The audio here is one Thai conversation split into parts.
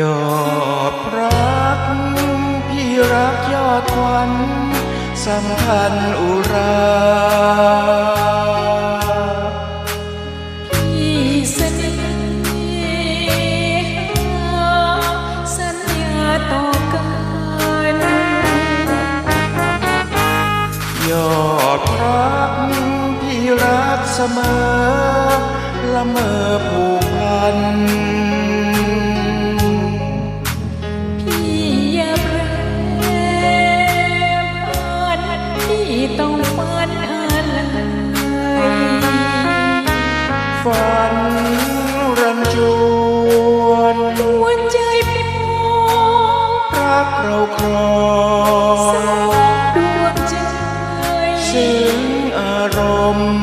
ยอดรัก พี่รักยอดควันสัมพันธ์อุราพี่เสน่หาสัญญาต่อกันยอดรัก พี่รักเสมอละเมอผูกพัน ฝันรันจวนหัวใจพี่มองรักเราครอสองงดวงใจซึ้งอารมณ์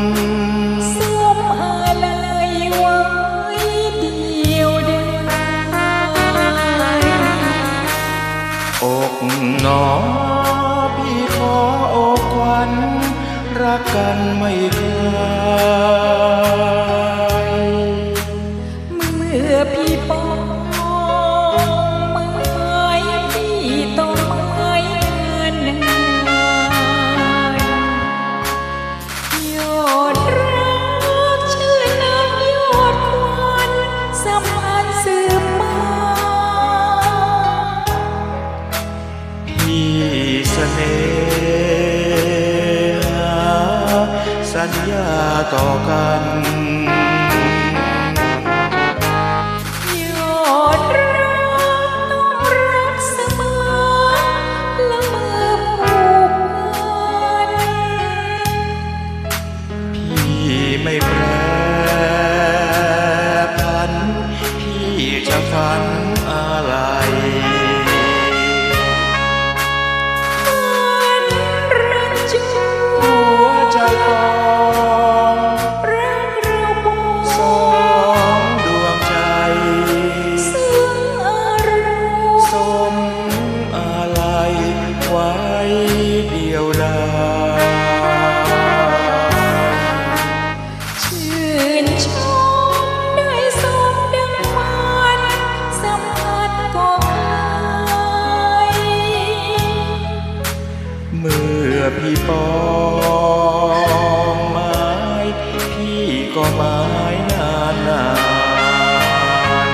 สมอะไรไว้เดียวดายอกหนอพี่ขออกควัน รักกันไม่ค ต่อกัน ก็ไม้นานนาน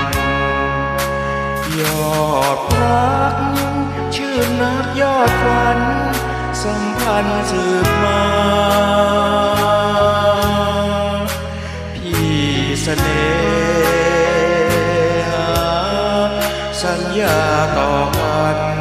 ยอดรัก ชื่อนักยอดฝัน สัมพันธ์สืบมา พี่เสน่หาสัญญาต่อกัน